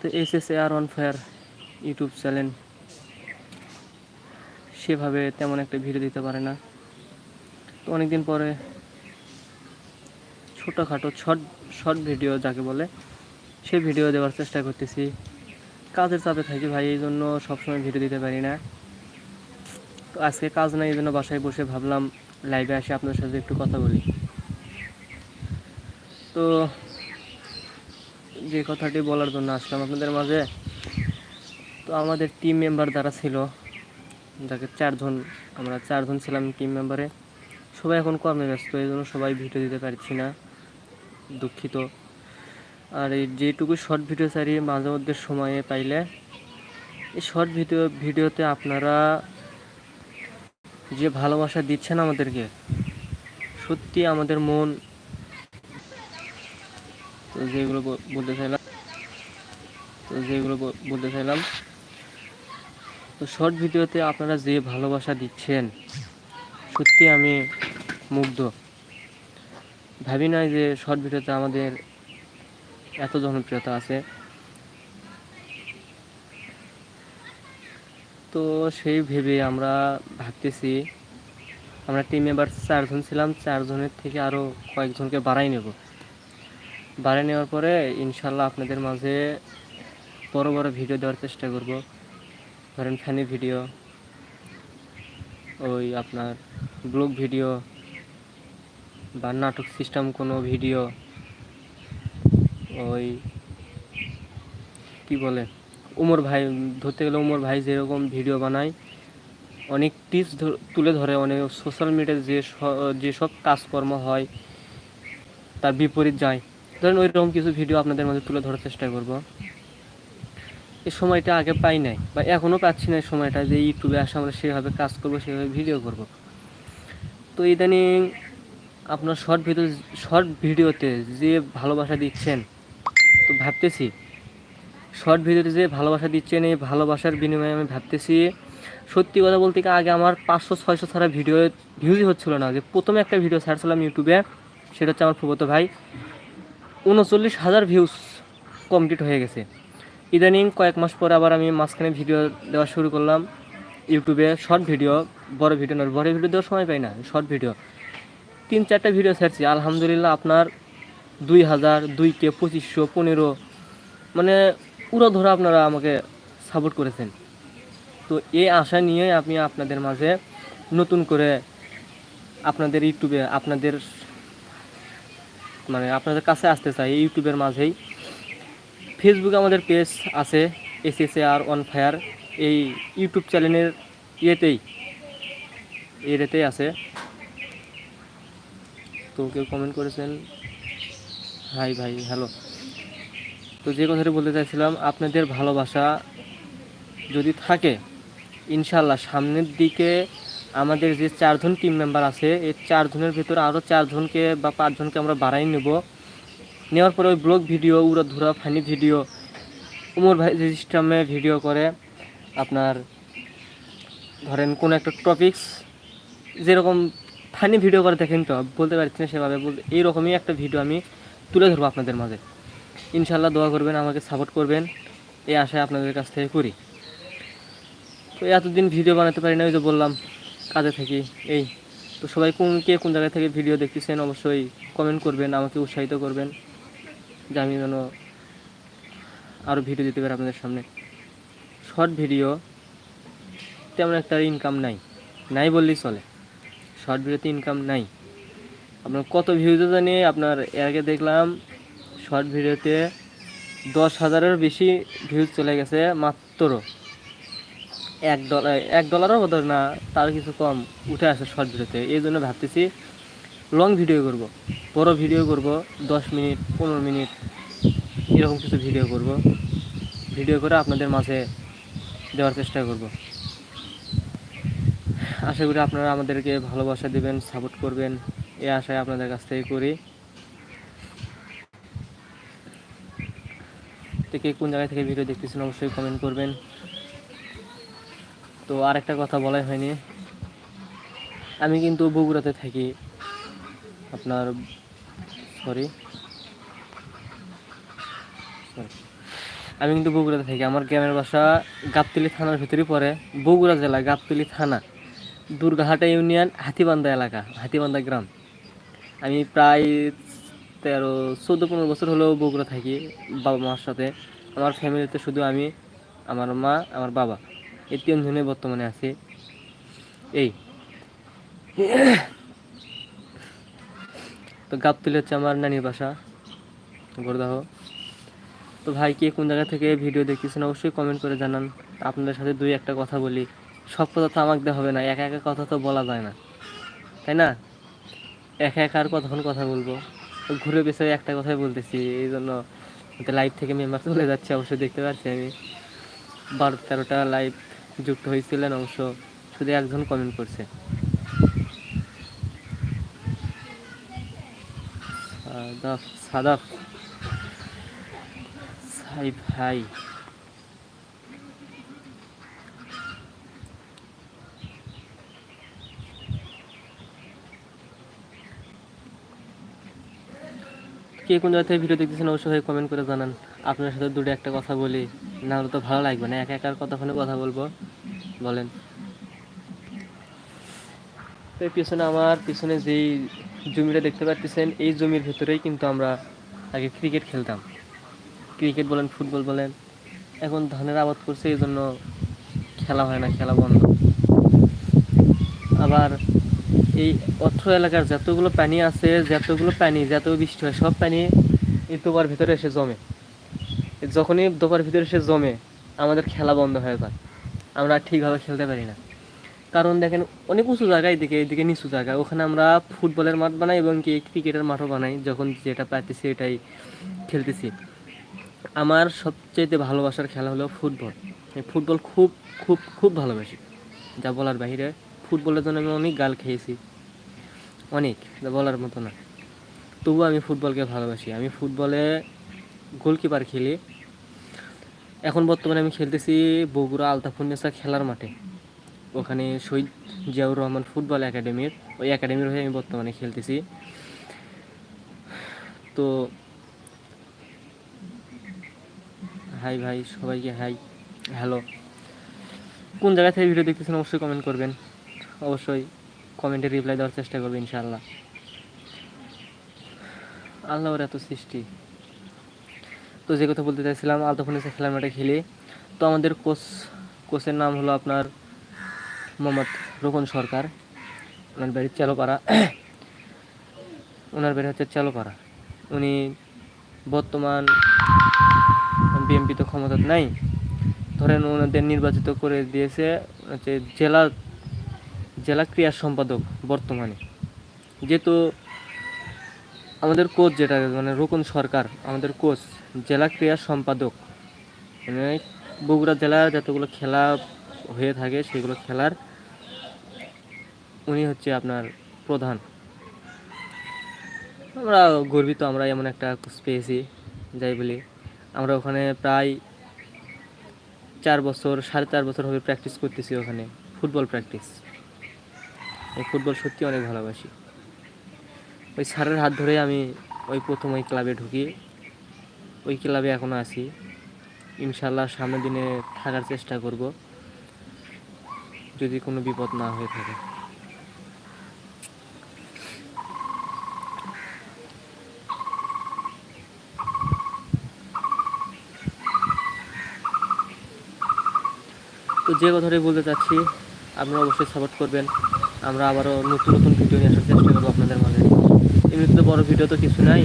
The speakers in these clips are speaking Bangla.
তো S S R on fire YouTube channel সেভাবে তেমন একটা ভিডিও দিতে পারে না। তো অনেকদিন পরে ছোটোখাটো শর্ট শর্ট ভিডিও যাকে বলে, সেই ভিডিও দেওয়ার চেষ্টা করতেছি। কাজের চাপে থাকি ভাই, এই জন্য সবসময় ভিডিও দিতে পারি না। তো আজকে কাজ নাই, এই জন্য বাসায় বসে ভাবলাম লাইভে আসে আপনার সাথে একটু কথা বলি। তো যে কথাটি বলার জন্য আসলাম আপনাদের মাঝে। তো আমাদের টিম মেম্বার যারা ছিল, যাকে চারজন, আমরা চারজন ছিলাম টিম মেম্বারে সবাই এখন কর্মে ব্যস্ত, এই জন্য সবাই ভিডিও দিতে পারছি না। দুঃখিত। আর এই যেটুকু শর্ট ভিডিও ছাড়ি মাঝে মধ্যে সময়ে পাইলে, এই শর্ট ভিডিও ভিডিওতে আপনারা যে ভালোবাসা দিচ্ছেন আমাদেরকে, সত্যি আমাদের মন তো যেগুলো বলতে চাইলাম, তো যেগুলো বলতে চাইলাম, তো শর্ট ভিডিওতে আপনারা যে ভালোবাসা দিচ্ছেন, সত্যি আমি মুগ্ধ। ভাবি নাই যে শর্ট ভিডিওতে আমাদের এত জনপ্রিয়তা আছে। তো সেই ভেবে আমরা ভাবতেছি, আমরা টিম এবার চারজন ছিলাম, চারজনের থেকে আরও কয়েকজনকে বাড়াই নেব। বাড়াই নেওয়ার পরে ইনশাল্লাহ আপনাদের মাঝে বড় বড় ভিডিও দেওয়ার চেষ্টা করব। ধরেন ফ্যানি ভিডিও ওই আপনার ব্লগ ভিডিও বা নাটক সিস্টেম কোনো ভিডিও ওই কি বলে, উমর ভাই, ধরতে গেলে উমর ভাই যেরকম ভিডিও বানায়, অনেক টিপস তুলে ধরে, অনেক সোশ্যাল মিডিয়ায় যে যেসব কাজকর্ম হয়, তার বিপরীত যায়। ধরেন ওই রকম কিছু ভিডিও আপনাদের মধ্যে তুলে ধরার চেষ্টা করব। এই সময়টা আগে পাই নাই বা এখনও পাচ্ছি না এই সময়টা যে ইউটিউবে আসে আমরা সেভাবে কাজ করব, সেভাবে ভিডিও করব। তো ইদানিং আপনার শর্ট ভিডিও শর্ট ভিডিওতে যে ভালোবাসা দিচ্ছেন, তো ভাবতেছি শর্ট ভিডিওতে যে ভালোবাসা দিচ্ছেন, এই ভালোবাসার বিনিময়ে আমি ভাবতেছি সত্যি কথা বলতে কি আগে আমার পাঁচশো, ছয়শো ছাড়া ভিডিও ভিউজই হচ্ছিল না। যে প্রথমে একটা ভিডিও ছাড়ছিলাম ইউটিউবে, সেটা হচ্ছে আমার ফুবতো ভাই। উনচল্লিশ হাজার ভিউজ কমপ্লিট হয়ে গেছে। ইদানিং কয়েক মাস পরে আবার আমি মাঝখানে ভিডিও দেওয়া শুরু করলাম ইউটিউবে শর্ট ভিডিও বড় ভিডিও নয়, বড় ভিডিও দেওয়ার সময় পাই না শর্ট ভিডিও তিন চারটা ভিডিও ছাড়ছি, আলহামদুলিল্লাহ আপনার দুই হাজার, দুই কে, পঁচিশশো, পনেরো মানে পুরো ধরে আপনারা আমাকে সাপোর্ট করেছেন। তো এই আশা নিয়ে আমি আপনাদের মাঝে নতুন করে আপনাদের ইউটিউবে আপনাদের মানে আপনাদের কাছে আসতে চাই ইউটিউবের মাঝেই। ফেসবুকে আমাদের পেজ আছে S S R on fire এই ইউটিউব চ্যানেলের ইয়েতেই এতেই আছে। তো কেউ কমেন্ট করেছেন? হাই ভাই হ্যালো তো যে কথাটি বলতে চাইছিলাম, আপনাদের ভালোবাসা যদি থাকে ইনশাল্লাহ সামনের দিকে আমাদের যে চারজন টিম মেম্বার আছে, এই চারজনের ভিতরে আরও চারজনকে বা পাঁচজনকে আমরা বাড়াই নেব। নেওয়ার পরে ওই ব্লগ ভিডিও উড়া ধুরা ফানি ভিডিও উমর ভাই যে সিস্টেমে ভিডিও করে, আপনার ধরেন কোনো একটা টপিকস যেরকম ফানি ভিডিও করে দেখেন তো, বলতে পারছি না সেভাবে, বলতে এইরকমই একটা ভিডিও আমি তুলে ধরবো আপনাদের মাঝে। ইনশাল্লাহ দোয়া করবেন, আমাকে সাপোর্ট করবেন, এই আশায় আপনাদের কাছ থেকে করি। তো এতদিন ভিডিও বানাতে পারি না, ওই যে বললাম কাজে থাকি। এই, তো সবাই কোন, কে কোন জায়গা থেকে ভিডিও দেখতেছেন অবশ্যই কমেন্ট করবেন, আমাকে উৎসাহিত করবেন, যে আমি যেন আরও ভিডিও দিতে পারি আপনাদের সামনে। শর্ট ভিডিও তেমন একটা ইনকাম নাই। নাই বললেই চলে। শর্ট ভিডিওতে ইনকাম নাই। আপনার কত ভিউজও জানি, আপনার এর আগে দেখলাম শর্ট ভিডিওতে দশ হাজারের বেশি ভিউজ চলে গেছে, মাত্র। এক ডলার এক ডলারও বোধ না, তার কিছু কম উঠে আসে শর্ট ভিডিওতে এই জন্য ভাবতেছি লং ভিডিও করব। বড় ভিডিও করব, দশ মিনিট, পনেরো মিনিট, এরকম কিছু ভিডিও করব। ভিডিও করে আপনাদের মাঝে দেওয়ার চেষ্টা করব। আশা করি আপনারা আমাদেরকে ভালোবাসা দেবেন সাপোর্ট করবেন এই আশায় আপনাদের কাছ থেকে করি। থেকে কোন জায়গা থেকে ভিডিও দেখতেছেন, অবশ্যই কমেন্ট করবেন। তো আরেকটা কথা বলাই হয়নি। আমি কিন্তু বগুড়াতে থাকি। আপনার সরি আমি কিন্তু বগুড়াতে থাকি। আমার গ্রামের বাসা গাবতলি থানার ভিতরে পড়ে। বগুড়া জেলা, গাবতলি থানা। দুর্গাহাটা ইউনিয়ন, হাতিবান্ধা এলাকা, হাতিবান্ধা গ্রাম। আমি প্রায় তেরো, চোদ্দ, পনেরো বছর হলেও বগুড়া থাকি বাবা মার সাথে। আমার ফ্যামিলিতে শুধু আমি, আমার মা, আমার বাবা। এই তিনজনে বর্তমানে আছে। এই। তো গাবতলি হচ্ছে আমার নানির বাসা, গোরদাহ। তো ভাই, কে কোন জায়গা থেকে ভিডিও দেখতেছেন অবশ্যই কমেন্ট করে জানান। আপনাদের সাথে দুই একটা কথা বলি। সব কথা তো আমাকে হবে না, একা একা কথা তো বলা যায় না। তাই না? একা একা আর কতক্ষণ কথা বলব? ঘুরে পেছনে একটা কথাই বলতেছি, এই জন্য লাইভ থেকে মেম্বার চলে যাচ্ছে, অবশ্যই দেখতে পাচ্ছি আমি। বারো তেরোটা লাইভ যুক্ত হয়েছিলেন অংশ। শুধু একজন কমেন্ট করছে। সাদাফ সাদাফ। সাই ভাই। কে কোন জায়গা থেকে ভিডিও দেখতেছেন, অবশ্যই কমেন্ট করে জানান। আপনার সাথে দুটো একটা কথা বলি, না হলে তো ভালো লাগবে না। একা একার কতক্ষণে কথা বলব। বলেন। তো পিছনে আমার, পিছনে যেই জমিটা দেখতে পাচ্ছেন এই জমির ভেতরেই কিন্তু আমরা আগে ক্রিকেট খেলতাম। ক্রিকেট বলেন ফুটবল বলেন, এখন ধানের আবাদ করছে, এই জন্য খেলা হয় না, খেলা বন্ধ। আবার এই অত্র এলাকার যতগুলো পানি আছে, যতগুলো পানি যত বৃষ্টি হয়, সব পানি এই দোবার ভিতরে এসে জমে। যখনই দোবার ভিতরে এসে জমে, আমাদের খেলা বন্ধ হয়ে যায়। আমরা ঠিকভাবে খেলতে পারি না। কারণ দেখেন, অনেক উঁচু জায়গা এদিকে এদিকে নিচু জায়গা। ওখানে আমরা ফুটবলের মাঠ বানাই এবং কি ক্রিকেটের মাঠও বানাই, যখন যেটা পাইতেছি এটাই খেলতেছি। আমার সবচেয়ে ভালোবাসার খেলা হলো ফুটবল। ফুটবল খুব খুব খুব ভালোবাসি। যা বলার বাইরে ফুটবলের জন্য আমি অনেক গাল খেয়েছি। অনেক বলার মতো না। তবুও আমি ফুটবলকে ভালোবাসি। আমি ফুটবলে গোলকিপার খেলি। এখন বর্তমানে আমি খেলতেছি বগুড়া আলতাফুন্নেসা খেলার মাঠে। ওখানে শহীদ জিয়াউর রহমান ফুটবল একাডেমির, ওই একাডেমির হয়ে আমি বর্তমানে খেলতেছি। তো, হাই ভাই, সবাইকে হাই, হ্যালো। কোন জায়গা থেকে ভিডিও দেখতেছেন অবশ্যই কমেন্ট করবেন। অবশ্যই কমেন্টে রিপ্লাই দেওয়ার চেষ্টা করবেন ইনশাআল্লাহ। আল্লাহর এত সৃষ্টি। তো যে কথা বলতে চাইছিলাম আলতাফুনিসা খেলার মাঠে খেলি, তো আমাদের কোচ, কোচের নাম হলো আপনার মোহাম্মদ রোকন সরকার। ওনার বাড়ি চালোপাড়া। ওনার বাড়ি হচ্ছে চালোপাড়া। উনি বর্তমান বিএমপি তো ক্ষমতা নাই। ধরেন ওনাদের নির্বাচিত করে দিয়েছে, হচ্ছে জেলা জেলা ক্রীড়া সম্পাদক বর্তমানে। যেহেতু আমাদের কোচ যেটা মানে রোকন সরকার, আমাদের কোচ জেলা ক্রীড়া সম্পাদক মানে বগুড়া জেলার যতগুলো খেলা হয়ে থাকে সেগুলো খেলার উনি হচ্ছে আপনার প্রধান। আমরা গর্বিত, আমরা এমন একটা কোচ পেয়েছি, যাই বলি। আমরা ওখানে প্রায় চার বছর, সাড়ে চার বছর হবে প্র্যাকটিস করতেছি ওখানে ফুটবল প্র্যাকটিস এই ফুটবল সত্যি অনেক ভালোবাসি। ওই স্যারের হাত ধরে আমি ওই প্রথম ওই ক্লাবে ঢুকি। ওই ক্লাবে এখনও আছি। ইনশাল্লাহ সামনের দিনে থাকার চেষ্টা করব। যদি কোনো বিপদ না হয়ে থাকে। তো যে কথাটাই বলতে চাচ্ছি, আপনারা অবশ্যই সাপোর্ট করবেন। আমরা আবারও নতুন নতুন ভিডিও নিয়ে আসার চেষ্টা করব আপনাদের মাঝে। এমনিতে বড় ভিডিও তো কিছু নাই।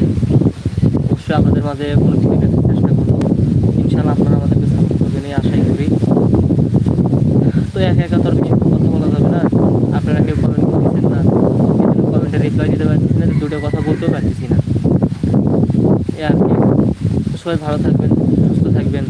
অবশ্যই আপনাদের মাঝে কোনো কিছু আসার চেষ্টা করব। ইনশাল্লাহ আপনারা আমাদেরকে সাপোর্ট করবেন এই আশাই করি। তো একা একা তো আর বেশি কথা বলা যাবে না। আপনারা কেউ কমেন্ট করতেছেন না। কমেন্টে রিপ্লাই দিতে পারতেছি না দুটো কথা বলতেও পারতেছি না। এ আর কি। সবাই ভালো থাকবেন, সুস্থ থাকবেন।